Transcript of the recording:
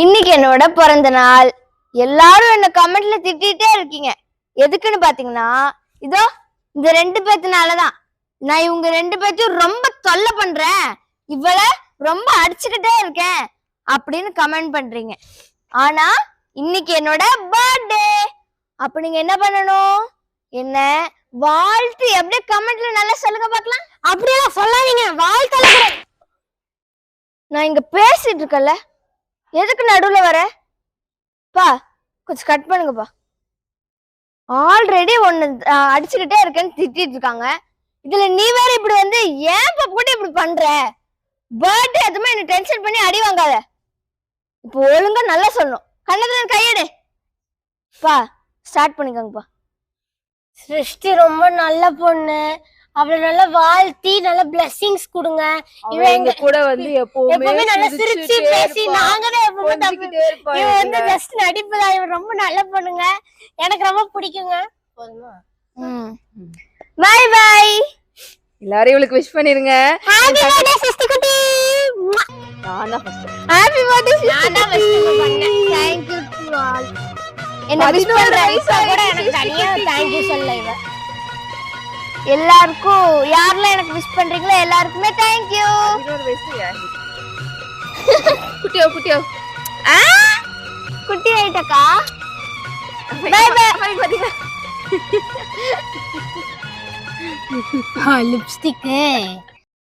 இன்னைக்கு என்னோட பிறந்த நாள். எல்லாரும் என்ன கமெண்ட்ல திட்டிகிட்டே இருக்கீங்க. எதுக்குன்னு பாத்தீங்கன்னா இதோ இந்த ரெண்டு பேத்தினாலதான். நான் இவங்க ரெண்டு பேத்தையும் ரொம்ப தொல்லை பண்றேன். இவளை ரொம்ப அடிச்சுக்கிட்டே இருக்கேன் அப்படின்னு கமெண்ட் பண்றீங்க. ஆனா இன்னைக்கு என்னோட பர்த்டே அப்ப நீங்க என்ன பண்ணணும்? என்ன வாழ்த்து எப்படியே கமெண்ட்ல நல்லா சொல்லுங்க பார்க்கலாம். அப்படியெல்லாம் சொல்லாதீங்க. வாழ்த்தல நான் இங்க பேசிட்டு இருக்கல எதுக்கு நடுவில் வர? பா கொஞ்சம் கட் பண்ணுங்கப்பா. ஆல்ரெடி ஒன்று அடிச்சுக்கிட்டே இருக்கேன்னு திட்டிட்டு இருக்காங்க. இதுல நீ வேற இப்படி வந்து ஏன் போட்டு இப்படி பண்ற? பர்த்டே எதுவுமே என்ன டென்ஷன் பண்ணி அடி வாங்காத. இப்போ ஒழுங்கா நல்லா சொல்லணும். கண்ணத்துல கையெடு. பா ஸ்டார்ட் பண்ணிக்கோங்கப்பா. சிருஷ்டி ரொம்ப நல்ல பொண்ணு. அவளை நல்லா வாழ்த்தி நல்ல blessings கொடுங்க. அவ எங்க கூட வந்து எப்பவுமே நல்லா சிரிச்சு பேசி இருப்பா. நாங்க தான் எப்பவுமே தப்பு. இவ வந்து. ஜஸ்ட் நடிப்புதான் இவ ரொம்ப நல்ல பொண்ணுங்க. எனக்கு ரொம்ப பிடிக்குங்க. போதுமா? பை பை எல்லாரும் இவளுக்கு விஷ் பண்ணிருங்க. ஹாப்பி பர்த்டே சிஸ்டி குட்டி. நான் தான் first. ஹாப்பி பர்த்டே நான் தான் first பண்ணேன். தேங்க் யூ டு ஆல் என்ன விஷ் பண்ற கூட எனக்கு தனியா. தேங்க் யூ சொல்ல இவ. எல்லாருக்கும் யாரெல்லாம் எனக்கு விஷ் பண்றீங்களோ எல்லாருக்குமே தேங்க் யூ பதினோரு வயசு யாரு? குட்டியோ குட்டியோ. குட்டி ஆயிட்டக்கா? பை பை பாத்தீங்களா? லிப்ஸ்டிக்